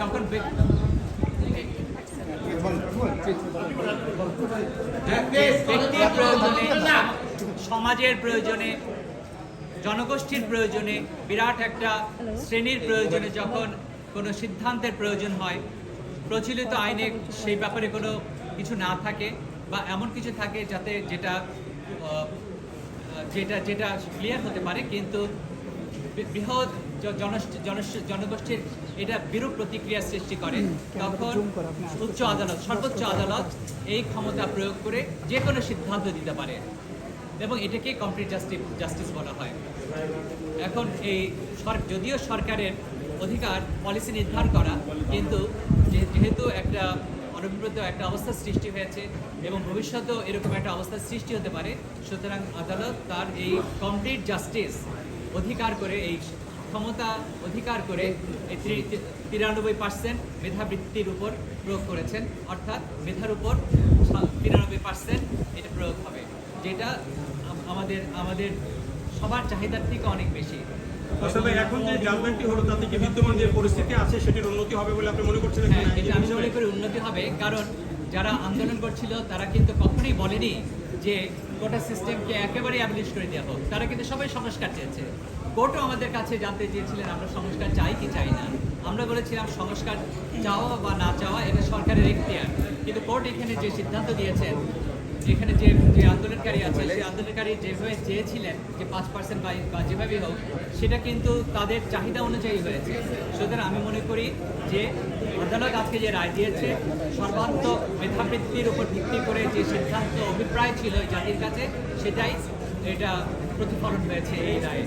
যখন প্রয়োজনে সমাজের প্রয়োজনে, জনগোষ্ঠীর প্রয়োজনে, বিরাট একটা শ্রেণির প্রয়োজনে যখন কোনো সিদ্ধান্তের প্রয়োজন হয়, প্রচলিত আইনে সেই ব্যাপারে কোনো কিছু না থাকে বা এমন কিছু থাকে যাতে যেটা যেটা যেটা ক্লিয়ার হতে পারে, কিন্তু বৃহৎ জনগোষ্ঠীর এটা বিরূপ প্রতিক্রিয়া সৃষ্টি করে। তখন উচ্চ আদালত সর্বোচ্চ আদালত এই ক্ষমতা প্রয়োগ করে যে কোনো সিদ্ধান্ত দিতে পারে এবং এটাকে কমপ্লিট জাস্টিস জাস্টিস বলা হয়। এখন এই যদিও সরকারের অধিকার পলিসি নির্ধারণ করা কিন্তু যেহেতু একটা অনভিপ্রেত একটা অবস্থা সৃষ্টি হয়েছে এবং ভবিষ্যতেও এরকম একটা অবস্থার সৃষ্টি হতে পারে সুতরাং আদালত তার এই কমপ্লিট জাস্টিস অধিকার করে এই ক্ষমতা অধিকার করে তিরানব্বই পার্সেন্ট মেধাবৃত্তির উপর প্রয়োগ করেছেন। অর্থাৎ মেধার উপর তিরানব্বই পার্সেন্ট এটা প্রয়োগ হবে যেটা আমাদের আমাদের সবার চাহিদার থেকে অনেক বেশি। আসলে এখন যে জাজমেন্টটি হলো তাতে কি বিদ্যমান যে পরিস্থিতি আছে সেটির উন্নতি হবে বলে আপনি মনে করছেন হ্যাঁ এটা আমি মনে করি উন্নতি হবে কারণ যারা আন্দোলন করছিল তারা কিন্তু কখনোই বলেনি যে কোটা সিস্টেমকে একেবারে অ্যাবলিশ করে দেওয়া হোক, তারা কিন্তু সবাই সংস্কার চেয়েছে। কোর্টও আমাদের কাছে জানতে চেয়েছিলেন, আমরা সংস্কার চাই কি চাই না। আমরা বলেছিলাম সংস্কার চাওয়া বা না চাওয়া এটা সরকারের এখতিয়ার। কিন্তু কোর্ট এখানে যে সিদ্ধান্ত দিয়েছেন যেখানে যে যে আন্দোলনকারী আছে সেই আন্দোলনকারী যেভাবে চেয়েছিলেন যে পাঁচ পার্সেন্ট বা যেভাবেই হোক সেটা কিন্তু তাদের চাহিদা অনুযায়ী হয়েছে। সুতরাং আমি মনে করি যে আদালত আজকে যে রায় দিয়েছে সর্বাত্মক মেধাবৃত্তির উপর ভিত্তি করে যে সিদ্ধান্ত অভিপ্রায় ছিল জাতির কাছে সেটাই এটা প্রতিফলন হয়েছে এই রায়ে।